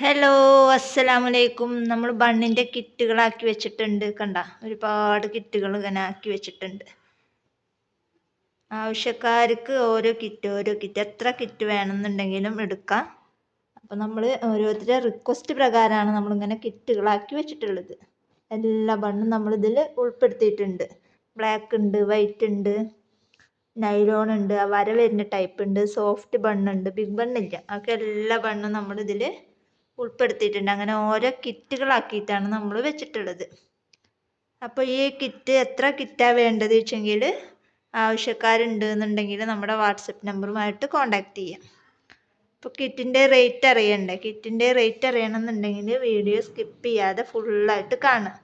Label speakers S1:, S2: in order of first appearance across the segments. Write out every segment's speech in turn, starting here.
S1: Hello അസ്സലാമലൈക്കും നമ്മൾ ബണ്ണിന്റെ കിറ്റുകളാക്കി വെച്ചിട്ടുണ്ട്. കണ്ട? ഒരുപാട് കിറ്റുകൾ ഇങ്ങനെ ആക്കി വെച്ചിട്ടുണ്ട്. ആവശ്യക്കാർക്ക് ഓരോ കിറ്റ് ഓരോ കിറ്റ്. എത്ര കിറ്റ് വേണമെന്നുണ്ടെങ്കിലും എടുക്കാം. അപ്പോൾ നമ്മൾ ഓരോരുത്തരുടെ റിക്വസ്റ്റ് പ്രകാരമാണ് നമ്മളിങ്ങനെ കിറ്റുകളാക്കി വെച്ചിട്ടുള്ളത്. എല്ലാ ബണ്ണും നമ്മളിതിൽ ഉൾപ്പെടുത്തിയിട്ടുണ്ട്. ബ്ലാക്ക് ഉണ്ട് വൈറ്റ് ഉണ്ട് നൈലോൺ ഉണ്ട് വര വരുന്ന ടൈപ്പ് ഉണ്ട് സോഫ്റ്റ് ബണ്ണുണ്ട് ബിഗ് ബണ്ണില്ല അതൊക്കെ എല്ലാ ബണ്ണും നമ്മളിതിൽ ഉൾപ്പെടുത്തിയിട്ടുണ്ട്. അങ്ങനെ ഓരോ കിറ്റുകളാക്കിയിട്ടാണ് നമ്മൾ വെച്ചിട്ടുള്ളത്. അപ്പോൾ ഈ കിറ്റ് എത്ര കിറ്റാണ് വേണ്ടത് വെച്ചെങ്കിൽ ആവശ്യക്കാരുണ്ട് എന്നുണ്ടെങ്കിൽ നമ്മുടെ വാട്സപ്പ് നമ്പറുമായിട്ട് കോൺടാക്റ്റ് ചെയ്യാം. അപ്പോൾ കിറ്റിന്റെ റേറ്റ് അറിയണ്ടേ? കിറ്റിന്റെ റേറ്റ് അറിയണമെന്നുണ്ടെങ്കിൽ വീഡിയോ സ്കിപ്പ് ചെയ്യാതെ ഫുള്ളായിട്ട് കാണുക.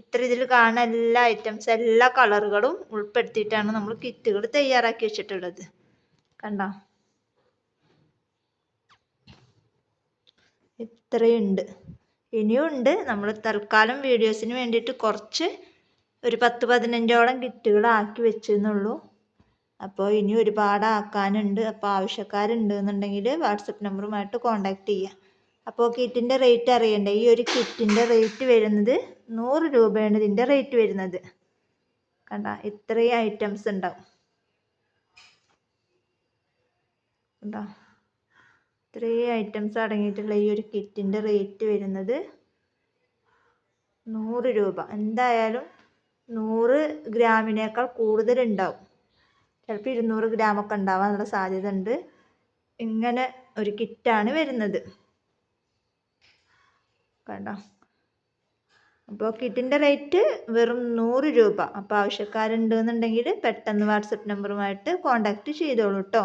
S1: ഇത്ര ഇതിൽ കാണുന്ന എല്ലാ ഐറ്റംസ് എല്ലാ കളറുകളും ഉൾപ്പെടുത്തിയിട്ടാണ് നമ്മൾ കിറ്റുകൾ തയ്യാറാക്കി വെച്ചിട്ടുള്ളത്. കണ്ടോ? ഇത്രയുണ്ട്. ഇനിയും ഉണ്ട്. നമ്മൾ തൽക്കാലം വീഡിയോസിന് വേണ്ടിയിട്ട് കുറച്ച് ഒരു പത്ത് പതിനഞ്ചോളം കിറ്റുകൾ ആക്കി വെച്ചെന്നുള്ളൂ. അപ്പോൾ ഇനി ഒരുപാട് ആക്കാനുണ്ട്. അപ്പോൾ ആവശ്യക്കാരുണ്ട് എന്നുണ്ടെങ്കിൽ വാട്സപ്പ് നമ്പറുമായിട്ട് കോൺടാക്റ്റ് ചെയ്യുക. അപ്പോൾ കിറ്റിന്റെ റേറ്റ് അറിയണ്ടേ? ഈ ഒരു കിറ്റിന്റെ റേറ്റ് വരുന്നത് നൂറ് രൂപയാണ് ഇതിന്റെ റേറ്റ് വരുന്നത്. കണ്ട? ഇത്രയും ഐറ്റംസ് ഉണ്ടാവും. കണ്ടോ? ഇത്രയും ഐറ്റംസ് അടങ്ങിയിട്ടുള്ള ഈ ഒരു കിറ്റിന്റെ റേറ്റ് വരുന്നത് നൂറ് രൂപ. എന്തായാലും നൂറ് ഗ്രാമിനേക്കാൾ കൂടുതലുണ്ടാവും. ചിലപ്പോൾ ഇരുന്നൂറ് ഗ്രാമൊക്കെ ഉണ്ടാവാനുള്ള സാധ്യത ഉണ്ട് ഇങ്ങനെ ഒരു കിറ്റാണ് വരുന്നത്. കണ്ടോ? അപ്പോൾ കിറ്റിന്റെ റേറ്റ് വെറും നൂറ് രൂപ. അപ്പോൾ ആവശ്യക്കാരുണ്ട് എന്നുണ്ടെങ്കിൽ പെട്ടെന്ന് വാട്സപ്പ് നമ്പറുമായിട്ട് കോൺടാക്റ്റ് ചെയ്തോളൂ കേട്ടോ